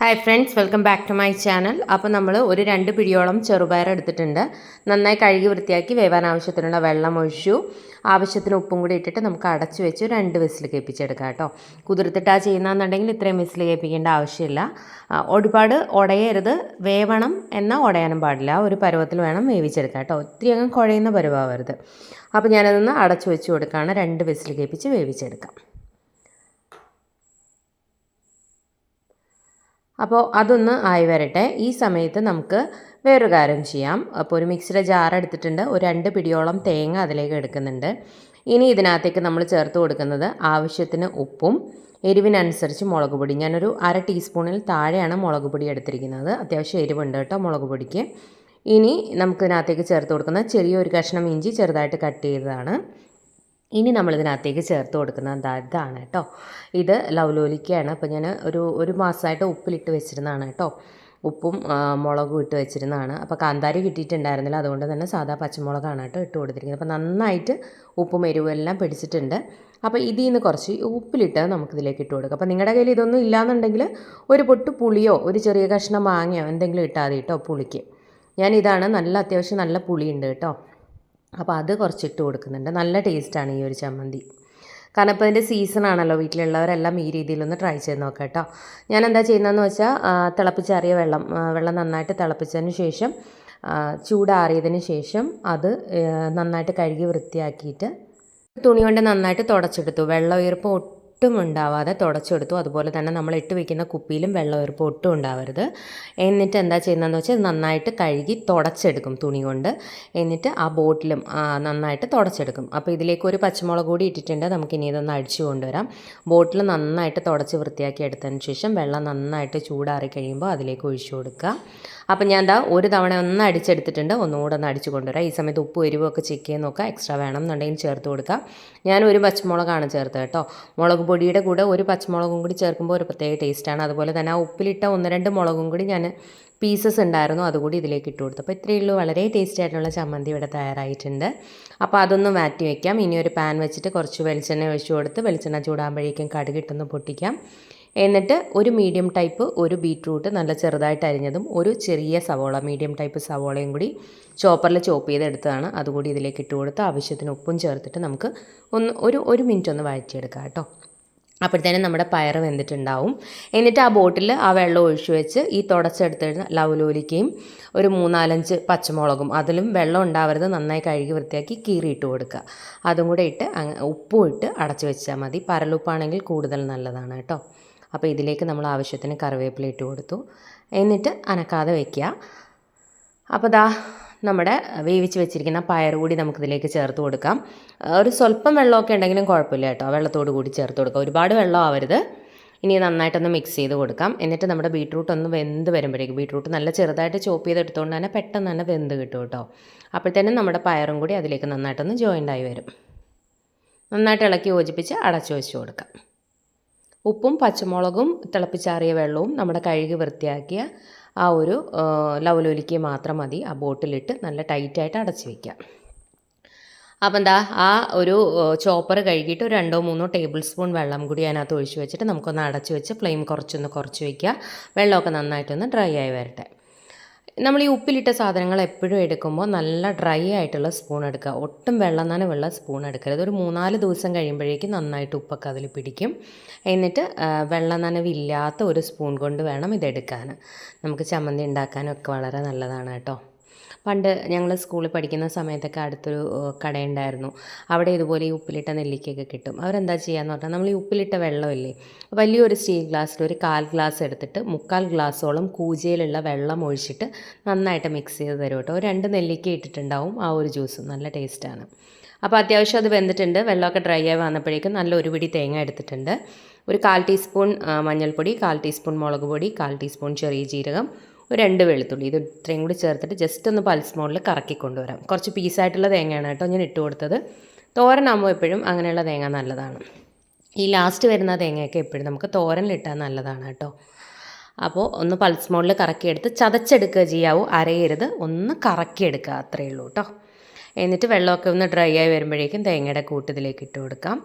Hi friends welcome back to my channel അപ്പോൾ നമ്മൾ ഒരു രണ്ട് പിടിയോളം ചെറുപയർ എടുത്തിട്ടുണ്ട്. നന്നായി കഴുകി വൃത്തിയാക്കി വേവാൻ ആവശ്യത്തിനുള്ള വെള്ളം ഒഴിച്ചു. ആവശ്യത്തിന് ഉപ്പും കൂടി ഇട്ടിട്ട് നമുക്ക് അടച്ചു വെച്ച് രണ്ട് വിസിൽ കേൾപ്പിച്ചെടുക്കാം കേട്ടോ. കുതിർത്തിട്ടാ ചെയ്യുന്നതെന്നുണ്ടെങ്കിൽ ഇത്രയും വിസിൽ കേൾപ്പിക്കേണ്ട ആവശ്യമില്ല. ഒരുപാട് ഉടയരുത് വേവണം എന്നാൽ ഉടയാനും പാടില്ല. ഒരു പരുവത്തിൽ വേണം വേവിച്ചെടുക്കാം കേട്ടോ. ഒത്തിരി അങ്ങ് കുഴയുന്ന പരുവാവരുത്. അപ്പോൾ ഞാനതൊന്ന് അടച്ചു വെച്ച് കൊടുക്കുകയാണ് രണ്ട് വിസിൽ കേൾപ്പിച്ച് വേവിച്ചെടുക്കാം. അപ്പോൾ അതൊന്ന് ആയി വരട്ടെ. ഈ സമയത്ത് നമുക്ക് വേറൊരു കാര്യം ചെയ്യാം. അപ്പോൾ ഒരു മിക്സിയുടെ ജാർ എടുത്തിട്ടുണ്ട്. ഒരു രണ്ട് പിടിയോളം തേങ്ങ അതിലേക്ക് എടുക്കുന്നുണ്ട്. ഇനി ഇതിനകത്തേക്ക് നമ്മൾ ചേർത്ത് കൊടുക്കുന്നത് ആവശ്യത്തിന് ഉപ്പും എരിവിനനുസരിച്ച് മുളക് പൊടി. ഞാനൊരു അര ടീസ്പൂണിൽ താഴെയാണ് മുളക് പൊടി എടുത്തിരിക്കുന്നത്. അത്യാവശ്യം എരിവുണ്ട് കേട്ടോ മുളക് പൊടിക്ക്. ഇനി നമുക്കിതിനകത്തേക്ക് ചേർത്ത് കൊടുക്കുന്ന ചെറിയൊരു കഷ്ണം ഇഞ്ചി ചെറുതായിട്ട് കട്ട് ചെയ്തതാണ്. ഇനി നമ്മളിതിനകത്തേക്ക് ചേർത്ത് കൊടുക്കുന്നത് ഇതാണ് കേട്ടോ ഇത് ലവലോലിക്കയാണ് അപ്പോൾ ഞാൻ ഒരു ഒരു മാസമായിട്ട് ഉപ്പിലിട്ട് വെച്ചിരുന്നതാണ് കേട്ടോ ഉപ്പും മുളകും ഇട്ട് വെച്ചിരുന്നതാണ്. അപ്പോൾ കാന്താരി കിട്ടിയിട്ടുണ്ടായിരുന്നില്ല. അതുകൊണ്ട് തന്നെ സാധാ പച്ചമുളകാണ് കേട്ടോ ഇട്ട് കൊടുത്തിരിക്കുന്നത്. അപ്പോൾ നന്നായിട്ട് ഉപ്പും എരിവും എല്ലാം പിടിച്ചിട്ടുണ്ട്. അപ്പോൾ ഇതിൽ നിന്ന് കുറച്ച് ഉപ്പിലിട്ട് നമുക്കിതിലേക്ക് ഇട്ട് കൊടുക്കാം. അപ്പോൾ നിങ്ങളുടെ കയ്യിൽ ഇതൊന്നും ഇല്ലാന്നുണ്ടെങ്കിൽ ഒരു പൊട്ട് പുളിയോ ഒരു ചെറിയ കഷ്ണം മാങ്ങയോ എന്തെങ്കിലും ഇട്ടാതെ കേട്ടോ പുളിക്ക്. ഞാൻ നല്ല അത്യാവശ്യം നല്ല പുളിയുണ്ട് കേട്ടോ അപ്പോൾ അത് കുറച്ചിട്ട് കൊടുക്കുന്നുണ്ട്. നല്ല ടേസ്റ്റാണ് ഈ ഒരു ചമ്മന്തി. കാരണം ഇപ്പോൾ ഇതിന്റെ സീസണാണല്ലോ വീട്ടിലുള്ളവരെല്ലാം ഈ രീതിയിലൊന്ന് ട്രൈ ചെയ്ത് നോക്കാം കേട്ടോ. ഞാൻ എന്താ ചെയ്യുന്നതെന്ന് വെച്ചാൽ തിളപ്പിച്ചാറിയ വെള്ളം വെള്ളം നന്നായിട്ട് തിളപ്പിച്ചതിന് ശേഷം ചൂടാറിയതിന് ശേഷം അത് നന്നായിട്ട് കഴുകി വൃത്തിയാക്കിയിട്ട് തുണി കൊണ്ട് നന്നായിട്ട് തുടച്ചെടുത്തു. വെള്ളം ഈർപ്പം ഒട്ടും ഉണ്ടാവാതെ തുടച്ചെടുത്തു. അതുപോലെ തന്നെ നമ്മൾ ഇട്ട് വെക്കുന്ന കുപ്പിയിലും വെള്ളം ഈർപ്പം ഒട്ടും ഉണ്ടാവരുത്. എന്നിട്ട് എന്താ ചെയ്യുന്നതെന്ന് വെച്ചാൽ നന്നായിട്ട് കഴുകി തുടച്ചെടുക്കും തുണി കൊണ്ട്. എന്നിട്ട് ആ ബോട്ടിലും നന്നായിട്ട് തുടച്ചെടുക്കും. അപ്പോൾ ഇതിലേക്ക് ഒരു പച്ചമുളക് കൂടി ഇട്ടിട്ടുണ്ട്. നമുക്ക് ഇനി ഇതൊന്ന് അടിച്ചു കൊണ്ടുവരാം. ബോട്ടിൽ നന്നായിട്ട് തുടച്ച് വൃത്തിയാക്കി എടുത്തതിന് ശേഷം വെള്ളം നന്നായിട്ട് ചൂടാറി കഴിയുമ്പോൾ അതിലേക്ക് ഒഴിച്ചു കൊടുക്കുക. അപ്പം ഞാൻ എന്താ ഒരു തവണ ഒന്ന് അടിച്ചെടുത്തിട്ടുണ്ട്. ഒന്നുകൂടെ ഒന്ന് അടിച്ചു കൊണ്ടുവരാം. ഈ സമയത്ത് ഉപ്പ് എരിവൊക്കെ ചെക്ക് ചെയ്ത് നോക്കുക. എക്സ്ട്രാ വേണം എന്നുണ്ടെങ്കിൽ ചേർത്ത് കൊടുക്കുക. ഞാൻ ഒരു പച്ചമുളകാണ് ചേർത്തത് കേട്ടോ. മുളക് പൊടിയുടെ കൂടെ ഒരു പച്ചമുളകും കൂടി ചേർക്കുമ്പോൾ ഒരു പ്രത്യേക ടേസ്റ്റാണ് അതുപോലെ തന്നെ ആ ഉപ്പിലിട്ട ഒന്ന് രണ്ട് മുളകും കൂടി ഞാൻ പീസസ് ഉണ്ടായിരുന്നു അതുകൂടി ഇതിലേക്ക് ഇട്ട് കൊടുത്തു. അപ്പോൾ ഇത്രയേ ഉള്ളൂ. വളരെ ടേസ്റ്റി ആയിട്ടുള്ള ചമ്മന്തി ഇവിടെ തയ്യാറായിട്ടുണ്ട്. അപ്പോൾ അതൊന്ന് മാറ്റി വയ്ക്കാം ഇനി ഒരു പാൻ വെച്ചിട്ട് കുറച്ച് വെളിച്ചെണ്ണ ഒഴിച്ചു കൊടുത്ത് വെളിച്ചെണ്ണ ചൂടാകുമ്പോഴേക്കും കടുകിട്ടൊന്ന് പൊട്ടിക്കാം. എന്നിട്ട് ഒരു മീഡിയം ടൈപ്പ് ഒരു ബീട്രൂട്ട് നല്ല ചെറുതായിട്ട് അരിഞ്ഞതും ഒരു ചെറിയ സവോള മീഡിയം ടൈപ്പ് സവോളയും കൂടി ചോപ്പറിൽ ചോപ്പ് ചെയ്തെടുത്തതാണ്. അതുകൂടി ഇതിലേക്ക് ഇട്ട് കൊടുത്ത് ആവശ്യത്തിന് ഉപ്പും ചേർത്തിട്ട് നമുക്ക് ഒന്ന് ഒരു ഒരു മിനിറ്റ് ഒന്ന് വഴറ്റിയെടുക്കാം കേട്ടോ. അപ്പോഴത്തേനും നമ്മുടെ പയർ വെന്തിട്ടുണ്ടാവും. എന്നിട്ട് ആ ബോട്ടിൽ ആ വെള്ളം ഒഴിച്ചു വെച്ച് ഈ തുടച്ചെടുത്തിട്ട് ലവലോലിക്കയും ഒരു മൂന്നാലഞ്ച് പച്ചമുളകും അതിലും വെള്ളം ഉണ്ടാവരുത് നന്നായി കഴുകി വൃത്തിയാക്കി കീറിയിട്ട് കൊടുക്കുക. അതും കൂടെ ഇട്ട് ഉപ്പും ഇട്ട് അടച്ചു വെച്ചാൽ മതി. പരലുപ്പാണെങ്കിൽ കൂടുതൽ നല്ലതാണ് കേട്ടോ. അപ്പോൾ ഇതിലേക്ക് നമ്മൾ ആവശ്യത്തിന് കറിവേപ്പില ഇട്ട് കൊടുത്തു. എന്നിട്ട് അനക്കാതെ വയ്ക്കുക അപ്പോൾ ദാ നമ്മുടെ വേവിച്ച് വെച്ചിരിക്കുന്ന പയർ കൂടി നമുക്കിതിലേക്ക് ചേർത്ത് കൊടുക്കാം. ഒരു സ്വല്പം വെള്ളമൊക്കെ ഉണ്ടെങ്കിലും കുഴപ്പമില്ല കേട്ടോ. വെള്ളത്തോട് കൂടി ചേർത്ത് കൊടുക്കാം. ഒരുപാട് വെള്ളം ആവരുത്. ഇനി നന്നായിട്ടൊന്ന് മിക്സ് ചെയ്ത് കൊടുക്കാം. എന്നിട്ട് നമ്മുടെ ബീട്രൂട്ട് ഒന്ന് വെന്ത് വരുമ്പോഴേക്കും ബീട്രൂട്ട് നല്ല ചെറുതായിട്ട് ചോപ്പ് ചെയ്തെടുത്തുകൊണ്ട് തന്നെ പെട്ടെന്ന് തന്നെ വെന്ത് കിട്ടും കേട്ടോ. അപ്പോഴത്തേനും നമ്മുടെ പയറും കൂടി അതിലേക്ക് നന്നായിട്ടൊന്ന് ജോയിന്റ് ആയി വരും. നന്നായിട്ട് ഇളക്കി യോജിപ്പിച്ച് അടച്ചു വെച്ച് കൊടുക്കാം. ഉപ്പും പച്ചമുളകും തിളപ്പിച്ചാറിയ വെള്ളവും നമ്മുടെ കഴുകി വൃത്തിയാക്കിയ ആ ഒരു ലവലോലിക്ക് മാത്രം മതി. ആ ബോട്ടിലിട്ട് നല്ല ടൈറ്റായിട്ട് അടച്ച് വയ്ക്കാം അപ്പം എന്താ ആ ഒരു ചോപ്പർ കഴുകിയിട്ട് ഒരു രണ്ടോ മൂന്നോ ടേബിൾ സ്പൂൺ വെള്ളം കൂടി അതിനകത്ത് ഒഴിച്ച് വെച്ചിട്ട് നമുക്കൊന്ന് അടച്ച് വെച്ച് ഫ്ലെയിം കുറച്ചൊന്ന് കുറച്ച് വയ്ക്കുക വെള്ളമൊക്കെ നന്നായിട്ടൊന്ന് ഡ്രൈ ആയി വരട്ടെ. നമ്മൾ ഈ ഉപ്പിലിട്ട സാധനങ്ങൾ എപ്പോഴും എടുക്കുമ്പോൾ നല്ല ഡ്രൈ ആയിട്ടുള്ള സ്പൂൺ എടുക്കുക. ഒട്ടും വെള്ളം നനവുള്ള സ്പൂൺ എടുക്കരുത്. ഒരു മൂന്നാൽ ദിവസം കഴിയുമ്പോഴേക്കും നന്നായിട്ട് ഉപ്പൊക്കെ അതിൽ പിടിക്കും. എന്നിട്ട് വെള്ളം നനവില്ലാത്ത ഒരു സ്പൂൺ കൊണ്ട് വേണം ഇതെടുക്കാൻ. നമുക്ക് ചമ്മന്തി ഉണ്ടാക്കാനൊക്കെ വളരെ നല്ലതാണ് കേട്ടോ. പണ്ട് ഞങ്ങൾ സ്കൂളിൽ പഠിക്കുന്ന സമയത്തൊക്കെ അടുത്തൊരു കടയുണ്ടായിരുന്നു. അവിടെ ഇതുപോലെ ഈ ഉപ്പിലിട്ട നെല്ലിക്കയൊക്കെ കിട്ടും. അവരെന്താ ചെയ്യാന്ന് പറഞ്ഞാൽ നമ്മൾ ഈ ഉപ്പിലിട്ട വെള്ളമില്ലേ വലിയൊരു സ്റ്റീൽ ഗ്ലാസ്സിൽ ഒരു കാൽ ഗ്ലാസ് എടുത്തിട്ട് മുക്കാൽ ഗ്ലാസ്സോളം കൂജയിലുള്ള വെള്ളം ഒഴിച്ചിട്ട് നന്നായിട്ട് മിക്സ് ചെയ്ത് തരും കേട്ടോ രണ്ട് നെല്ലിക്ക ഇട്ടിട്ടുണ്ടാവും ആ ഒരു ജ്യൂസ്. നല്ല ടേസ്റ്റാണ്. അപ്പോൾ അത്യാവശ്യം അത് വെന്തിട്ടുണ്ട്. വെള്ളമൊക്കെ ഡ്രൈ ആയി വന്നപ്പോഴേക്കും നല്ല ഒരു പിടി തേങ്ങ എടുത്തിട്ടുണ്ട്. ഒരു കാൽ ടീസ്പൂൺ മഞ്ഞൾപ്പൊടി കാൽ ടീസ്പൂൺ മുളക് പൊടി കാൽ ടീസ്പൂൺ ചെറിയ ജീരകം ഒരു രണ്ട് വെളുത്തുള്ളി. ഇത് ഇത്രയും കൂടി ചേർത്തിട്ട് ജസ്റ്റ് ഒന്ന് പൾസ് മോഡിൽ കറക്കി കൊണ്ടുവരാം. കുറച്ച് പീസായിട്ടുള്ള തേങ്ങയാണ് കേട്ടോ ഞാൻ ഇട്ട് കൊടുത്തത്. തോരനാകുമ്പോൾ എപ്പോഴും അങ്ങനെയുള്ള തേങ്ങ നല്ലതാണ്. ഈ ലാസ്റ്റ് വരുന്ന തേങ്ങയൊക്കെ എപ്പോഴും നമുക്ക് തോരനിലിട്ടാൽ നല്ലതാണ് കേട്ടോ. അപ്പോൾ ഒന്ന് പൾസ് മോഡിൽ കറക്കിയെടുത്ത് ചതച്ചെടുക്കുക ചെയ്യാവൂ. അരയരുത്. ഒന്ന് കറക്കിയെടുക്കുക അത്രയേ ഉള്ളൂ കേട്ടോ. എന്നിട്ട് വെള്ളമൊക്കെ ഒന്ന് ഡ്രൈ ആയി വരുമ്പോഴേക്കും തേങ്ങയുടെ കൂട്ടത്തിലേക്ക് ഇട്ട് കൊടുക്കാം.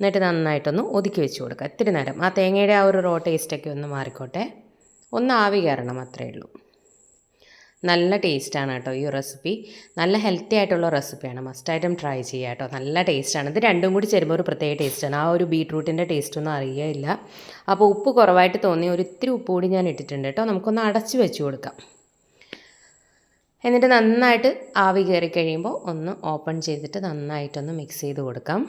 എന്നിട്ട് നന്നായിട്ടൊന്ന് ഒതുക്കി വെച്ച് കൊടുക്കുക. ഇത്തിരി നേരം. ആ തേങ്ങയുടെ ആ ഒരു റോ ടേസ്റ്റൊക്കെ ഒന്ന് മാറിക്കോട്ടെ. ഒന്ന് ആവി കയറണം അത്രയേ ഉള്ളൂ. നല്ല ടേസ്റ്റാണ് കേട്ടോ ഈ റെസിപ്പി. നല്ല ഹെൽത്തി ആയിട്ടുള്ള റെസിപ്പിയാണ്. മസ്റ്റ് മസ്റ്റായിട്ടും ട്രൈ ചെയ്യുക കേട്ടോ. നല്ല ടേസ്റ്റാണ്. ഇത് രണ്ടും കൂടി ചേരുമ്പോൾ ഒരു പ്രത്യേക ടേസ്റ്റാണ്. ആ ഒരു ബീട്രൂട്ടിന്റെ ടേസ്റ്റൊന്നും അറിയില്ല അപ്പോൾ ഉപ്പ് കുറവായിട്ട് തോന്നി. ഒരു ഇത്തിരി ഉപ്പ് കൂടി ഞാൻ ഇട്ടിട്ടുണ്ട് കേട്ടോ. നമുക്കൊന്ന് അടച്ച് വെച്ച് കൊടുക്കാം. എന്നിട്ട് നന്നായിട്ട് ആവി കയറി കഴിയുമ്പോൾ ഒന്ന് ഓപ്പൺ ചെയ്തിട്ട് നന്നായിട്ടൊന്ന് മിക്സ് ചെയ്ത് കൊടുക്കാം.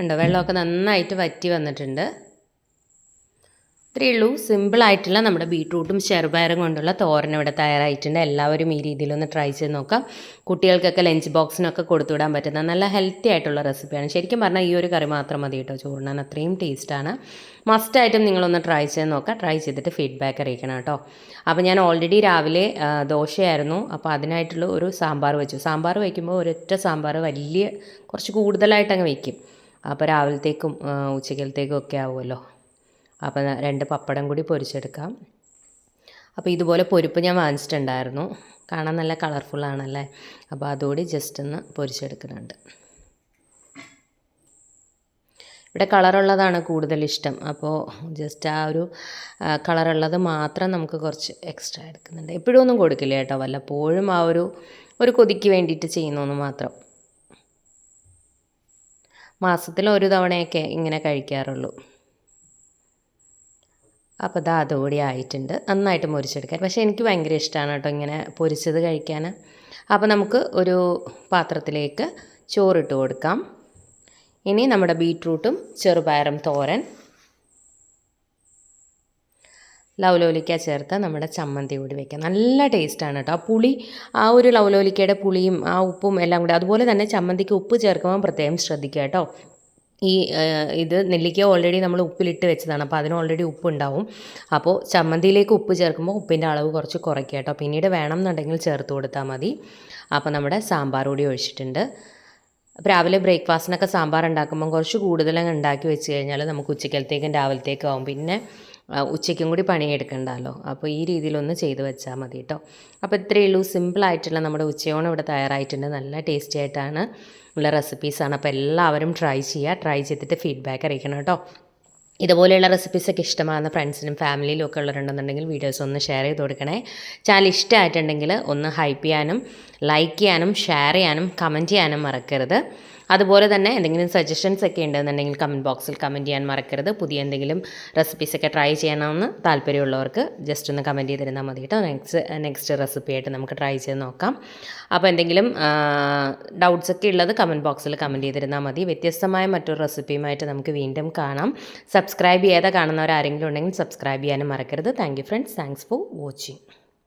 ഉണ്ടോ? വെള്ളമൊക്കെ നന്നായിട്ട് വറ്റി വന്നിട്ടുണ്ട്. ഇത്രയേ ഉള്ളൂ. സിമ്പിളായിട്ടുള്ള നമ്മുടെ ബീട്രൂട്ടും ചെറുപയറും കൊണ്ടുള്ള തോരൻ ഇവിടെ തയ്യാറായിട്ടുണ്ട്. എല്ലാവരും ഈ രീതിയിലൊന്ന് ട്രൈ ചെയ്ത് നോക്കാം. കുട്ടികൾക്കൊക്കെ ലഞ്ച് ബോക്സിനൊക്കെ കൊടുത്തുവിടാൻ പറ്റുന്ന നല്ല ഹെൽത്തി ആയിട്ടുള്ള റെസിപ്പിയാണ് ശരിക്കും പറഞ്ഞാൽ ഈ ഒരു കറി മാത്രം മതി കേട്ടോ. ചോറിനാൻ അത്രയും ടേസ്റ്റാണ് മസ്റ്റായിട്ടും നിങ്ങളൊന്ന് ട്രൈ ചെയ്ത് നോക്കാം. ട്രൈ ചെയ്തിട്ട് ഫീഡ്ബാക്ക് അറിയിക്കണം കേട്ടോ. അപ്പോൾ ഞാൻ ഓൾറെഡി രാവിലെ ദോശയായിരുന്നു. അപ്പോൾ അതിനായിട്ടുള്ള ഒരു സാമ്പാർ വെച്ചു. സാമ്പാർ വയ്ക്കുമ്പോൾ ഒരൊറ്റ സാമ്പാർ വലിയ കുറച്ച് കൂടുതലായിട്ടങ്ങ് വയ്ക്കും. അപ്പോൾ രാവിലത്തേക്കും ഉച്ചക്കലത്തേക്കും ഒക്കെ ആവുമല്ലോ. അപ്പോൾ രണ്ട് പപ്പടം കൂടി പൊരിച്ചെടുക്കാം. അപ്പോൾ ഇതുപോലെ പൊരിപ്പ് ഞാൻ വാങ്ങിച്ചിട്ടുണ്ടായിരുന്നു. കാണാൻ നല്ല കളർഫുള്ളാണല്ലേ അപ്പോൾ അതുകൂടി ജസ്റ്റ് ഒന്ന് പൊരിച്ചെടുക്കുന്നുണ്ട്. ഇവിടെ കളറുള്ളതാണ് കൂടുതൽ ഇഷ്ടം. അപ്പോൾ ജസ്റ്റ് ആ ഒരു കളറുള്ളത് മാത്രം നമുക്ക് കുറച്ച് എക്സ്ട്രാ എടുക്കുന്നുണ്ട്. എപ്പോഴും ഒന്നും കൊടുക്കില്ല കേട്ടോ. വല്ലപ്പോഴും ആ ഒരു ഒരു കൊതിക്ക് വേണ്ടിയിട്ട് ചെയ്യുന്നു മാത്രം. മാസത്തിൽ ഒരു തവണയൊക്കെ ഇങ്ങനെ കഴിക്കാറുള്ളൂ. അപ്പോൾ അത് അതുകൂടി ആയിട്ടുണ്ട്. നന്നായിട്ട് മുരിച്ചെടുക്കാൻ. പക്ഷേ എനിക്ക് ഭയങ്കര ഇഷ്ടമാണ് കേട്ടോ ഇങ്ങനെ പൊരിച്ചത് കഴിക്കാൻ. അപ്പോൾ നമുക്ക് ഒരു പാത്രത്തിലേക്ക് ചോറിട്ട് കൊടുക്കാം. ഇനി നമ്മുടെ ബീറ്റ്റൂട്ടും ചെറുപയറും തോരൻ ലവലോലിക്ക ചേർത്ത് നമ്മുടെ ചമ്മന്തി കൂടി വെക്കാം നല്ല ടേസ്റ്റാണ് കേട്ടോ ആ പുളി ആ ഒരു ലവലോലിക്കയുടെ പുളിയും ആ ഉപ്പും എല്ലാം കൂടി അതുപോലെ തന്നെ ചമ്മന്തിക്ക് ഉപ്പ് ചേർക്കുമ്പോൾ പ്രത്യേകം ശ്രദ്ധിക്കുക കേട്ടോ ഈ ഇത് നെല്ലിക്ക ഓൾറെഡി നമ്മൾ ഉപ്പിലിട്ട് വെച്ചതാണ്. അപ്പോൾ അതിന് ഓൾറെഡി ഉപ്പ് ഉണ്ടാവും. അപ്പോൾ ചമ്മന്തിയിലേക്ക് ഉപ്പ് ചേർക്കുമ്പോൾ ഉപ്പിന്റെ അളവ് കുറച്ച് കുറയ്ക്കുക കേട്ടോ പിന്നീട് വേണം എന്നുണ്ടെങ്കിൽ ചേർത്ത് കൊടുത്താൽ മതി. അപ്പോൾ നമ്മുടെ സാമ്പാർ കൂടി ഒഴിച്ചിട്ടുണ്ട്. അപ്പോൾ രാവിലെ ബ്രേക്ക്ഫാസ്റ്റിനൊക്കെ സാമ്പാർ ഉണ്ടാക്കുമ്പോൾ കുറച്ച് കൂടുതലങ്ങ് ഉണ്ടാക്കി വെച്ച് കഴിഞ്ഞാൽ നമുക്ക് ഉച്ചക്കലത്തേക്കും രാവിലത്തേക്കും ആവും. പിന്നെ ഉച്ചയ്ക്കും കൂടി പണിയെടുക്കണ്ടല്ലോ. അപ്പോൾ ഈ രീതിയിലൊന്ന് ചെയ്ത് വെച്ചാൽ മതി കേട്ടോ അപ്പോൾ ഇത്രയേ ഉള്ളൂ. സിമ്പിളായിട്ടുള്ള നമ്മുടെ ഉച്ചയോണം ഇവിടെ തയ്യാറായിട്ടുണ്ട്. നല്ല ടേസ്റ്റി ആയിട്ടാണ് ഉള്ള റെസിപ്പീസാണ് അപ്പോൾ എല്ലാവരും ട്രൈ ചെയ്യുക ട്രൈ ചെയ്തിട്ട് ഫീഡ്ബാക്ക് അറിയിക്കണം കേട്ടോ ഇതുപോലെയുള്ള റെസിപ്പീസൊക്കെ ഇഷ്ടമാകുന്ന ഫ്രണ്ട്സിനും ഫാമിലിയിലും ഒക്കെ ഉള്ളവരുണ്ടെന്നുണ്ടെങ്കിൽ വീഡിയോസ് ഒന്ന് ഷെയർ ചെയ്ത് കൊടുക്കണേ. ചാനൽ ഇഷ്ടമായിട്ടുണ്ടെങ്കിൽ ഒന്ന് ഹൈപ്പ് ചെയ്യാനും ലൈക്ക് ചെയ്യാനും ഷെയർ ചെയ്യാനും കമന്റ് ചെയ്യാനും മറക്കരുത്. അതുപോലെ തന്നെ എന്തെങ്കിലും സജഷൻസ് ഒക്കെ ഉണ്ടെന്നുണ്ടെങ്കിൽ കമന്റ് ബോക്സിൽ കമന്റ് ചെയ്യാൻ മറക്കരുത്. പുതിയ എന്തെങ്കിലും റെസിപ്പീസൊക്കെ ട്രൈ ചെയ്യണമെന്ന് താല്പര്യമുള്ളവർക്ക് ജസ്റ്റ് ഒന്ന് കമന്റ് ചെയ്തിരുന്നാൽ മതി കേട്ടോ. നെക്സ്റ്റ് നെക്സ്റ്റ് റെസിപ്പി ആയിട്ട് നമുക്ക് ട്രൈ ചെയ്ത് നോക്കാം. അപ്പോൾ എന്തെങ്കിലും ഡൗട്ട്സ് ഒക്കെ ഉള്ളത് കമന്റ് ബോക്സിൽ കമന്റ് ചെയ്തിരുന്നാൽ മതി. വ്യത്യസ്തമായ മറ്റൊരു റെസിപ്പിയുമായിട്ട് നമുക്ക് വീണ്ടും കാണാം. സബ്സ്ക്രൈബ് ചെയ്യാതെ കാണുന്നവരാരെങ്കിലും ഉണ്ടെങ്കിൽ സബ്സ്ക്രൈബ് ചെയ്യാനും മറക്കരുത്. Thank you friends thanks for watching